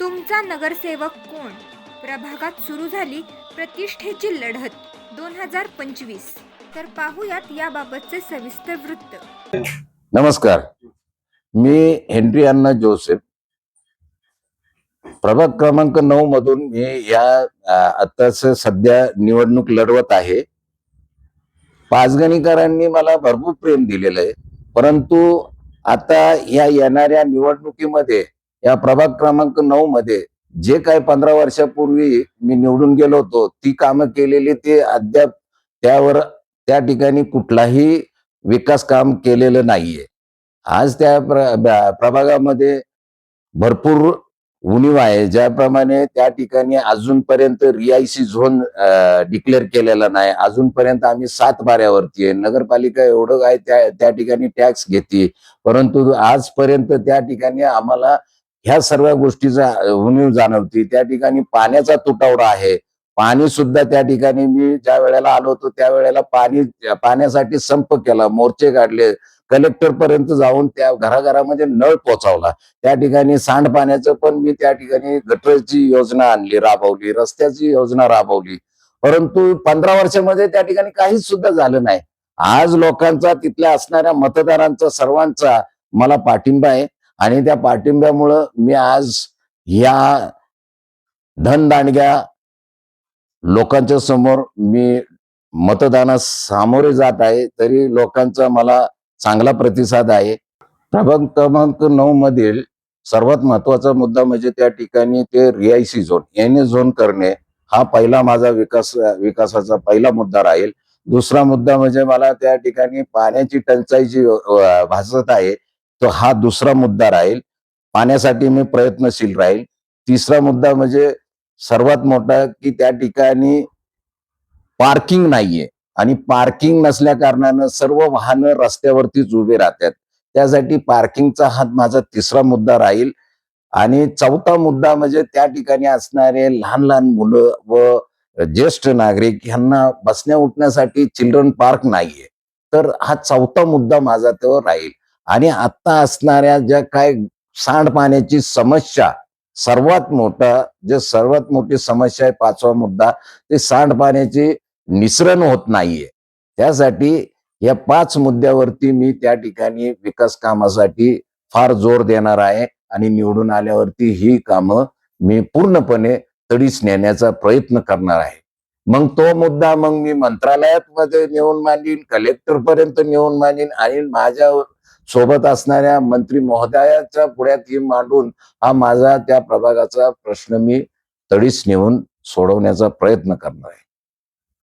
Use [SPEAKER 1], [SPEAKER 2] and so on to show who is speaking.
[SPEAKER 1] तुमचा नगरसेवक कोण? प्रभागात सुरू झाली प्रतिष्ठेची लढत दोन हजार पंचवीस. तर पाहूयात याबाबतचे सविस्तर वृत्त.
[SPEAKER 2] नमस्कार. मी हेनरी अण्णा जोसेफ. प्रभाग क्रमांक नऊ मधून मी या आताच सध्या निवडणूक लढवत आहे. पाचगणीकरांनी मला भरपूर प्रेम दिलेलं आहे. परंतु आता या येणाऱ्या निवडणुकीमध्ये या प्रभाग क्रमांक नऊ मध्ये जे काही पंधरा वर्षापूर्वी मी निवडून गेलो होतो ती कामं केलेली ते अद्याप त्यावर त्या ठिकाणी कुठलाही विकास काम केलेलं नाहीये. आज त्या प्रभागामध्ये भरपूर उणीव आहे ज्याप्रमाणे त्या ठिकाणी अजूनपर्यंत रिआयसी झोन डिक्लेअर केलेला नाही. अजूनपर्यंत आम्ही सात बाऱ्यावरती आहे. नगरपालिका एवढं काय त्या त्या ठिकाणी टॅक्स घेते. परंतु आजपर्यंत त्या ठिकाणी आम्हाला ह्या सर्व गोष्टीचा उणीव जाणवती. त्या ठिकाणी पाण्याचा तुटवडा आहे. पाणी सुद्धा त्या ठिकाणी मी ज्या वेळेला आलो होतो त्या वेळेला पाणी पाण्यासाठी संप केला मोर्चे काढले. कलेक्टर पर्यंत जाऊन त्या घराघरामध्ये नळ पोचावला त्या ठिकाणी सांडपाण्याचं पण मी त्या ठिकाणी गटरची योजना आणली राबवली रस्त्याची योजना राबवली. परंतु पंधरा वर्षामध्ये त्या ठिकाणी काहीच सुद्धा झालं नाही. आज लोकांचा तिथल्या असणाऱ्या मतदारांचा सर्वांचा मला पाठिंबा आहे. आणि त्या पाठिंब्यामुळं मी आज या धनदांडग्या लोकांच्या समोर मी मतदानास सामोरे जात आहे तरी लोकांचा मला चांगला प्रतिसाद आहे. प्रभाग क्रमांक नऊ मधील सर्वात महत्त्वाचा मुद्दा म्हणजे त्या ठिकाणी ते रिआयसी झोन एन ए झोन करणे हा पहिला माझा विकास विकासाचा पहिला मुद्दा राहील. दुसरा मुद्दा म्हणजे मला त्या ठिकाणी पाण्याची टंचाई जी भासत आहे. तो हा दुसरा मुद्दा राहील. पाण्यासाठी मी प्रयत्नशील राहील. तिसरा मुद्दा म्हणजे सर्वात मोठा की त्या ठिकाणी पार्किंग नाहीये. आणि पार्किंग नसल्या कारणानं सर्व वाहनं रस्त्यावरतीच उभे राहतात. त्यासाठी पार्किंगचा हा माझा तिसरा मुद्दा राहील. आणि चौथा मुद्दा म्हणजे त्या ठिकाणी असणारे लहान लहान मुलं व ज्येष्ठ नागरिक यांना बसण्या उठण्यासाठी चिल्ड्रन पार्क नाहीये. तर हा चौथा मुद्दा माझा तो राहील. आणि आता असणाऱ्या ज्या काय सांडपाण्याची समस्या सर्वात मोठा जे सर्वात मोठी समस्या आहे पाचवा मुद्दा ते सांडपाण्याची निसरण होत नाहीये. त्यासाठी या पाच मुद्द्यावरती मी त्या ठिकाणी विकास कामासाठी फार जोर देणार आहे आणि निवडून आल्यावरती ही कामं मी पूर्णपणे तडीस नेण्याचा प्रयत्न करणार आहे. मग तो मुद्दा मग मी मंत्रालयात मध्ये नेऊन मांडीन कलेक्टर पर्यंत नेऊन मांडीन आणि माझ्या सोबत असणाऱ्या मंत्री महोदयाच्या पुढ्यात ही मांडून हा माझा त्या प्रभागाचा प्रश्न मी तडीस नेऊन सोडवण्याचा प्रयत्न करणार आहे.